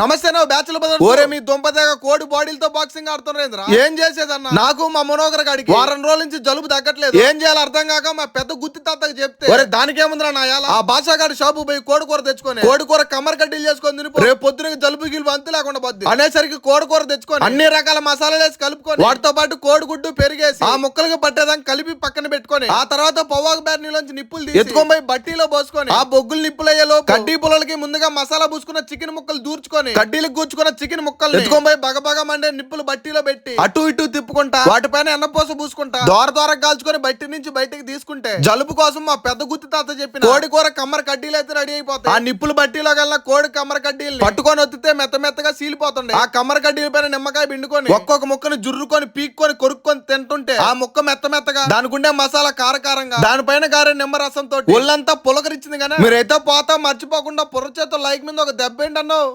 నమస్తే నా bachelor brothers. ఓరే మీ దుంపదేగ కోడి బాడీలతో బాక్సింగ్ ఆడుతున్నారేంద్రా ఏం చేసేదన్న? నాకు మా మనోగర గాడికి వారం రోజుల నుంచి జలుబు తగ్గట్లేదు. ఏం చేయాలి అర్థం కాక మా పెద్ద గుత్తి తాతకి చెప్తే. ఒరే దానికేముందిరా నా యాల? ఆ భాషాగాడి షాపు పోయి కోడి కూర తెచ్చుకొని. కోడి కూర కమ్మర్ కడ్డీలు చేసుకొని తిని రేపు పొద్దున జలుబు గిలుపు అంతు లేకుండా పోద్ది. అనేసరికి కోడి కూర తెచ్చుకొని అన్ని రకాల మసాలాలు వేసి కలుపుకొని. వాటితో పాటు కోడి గుడ్డు పెరిగేసి ఆ ముక్కలకి పట్టేదాకా కలిపి పక్కన పెట్టుకొని. ఆ తర్వాత పొవ్వాకు బ్యార్నీలోంచి నిప్పులు తీసి ఎత్తుకొని పోయి బట్టీలో పోసుకొని. ఆ బొగ్గులు నిప్పులు అయ్యేలో కడ్డీ పుల్లలకి ముందుగా మసాలా పూసుకున్న చికెన్ ముక్కలు దూర్చుకొని. కడ్డీలకు కూర్చుకున్న చికెన్ ముక్కలు ఎత్తుకొని పోయి బగబగ మండే నిప్పులు బట్టీలో పెట్టి అటు ఇటు తిప్పుకుంటా. వాటిపైన ఎన్నపోస పూసుకుంటా. దోర దోర కాల్చుకొని బట్టి నుంచి బయటికి తీసుకుంటే జలుబు కోసం మా పెద్ద గుత్తి తాత చెప్పిన కోడి కూర కమ్మర కడ్డీలు అయితే రెడీ అయిపోతాయి. ఆ నిప్పులు బట్టీలో కల్లా కోడి కమ్మర కడ్డీలు పట్టుకొని ఒత్తితే మెత్త మెత్తగా సీలిపోతుండే. ఆ కమ్మర కడ్డీల పైన నిమ్మకాయ పిండుకొని ఒక్కొక్క ముక్కను జుర్రుకొని పీక్కొని కొరుక్కొని తింటుంటే ఆ ముక్క మెత్త మెత్తగా దానికి ఉండే మసాలా కారకారంగా దానిపైన గారే నిమ్మరసం తోటి ఒళ్ళంతా పులకరించింది కానీ మీరైతే పోతా మర్చిపోకుండా పుర్ర చేత లైక్ మీద ఒక దెబ్బ ఏంటన్నావు?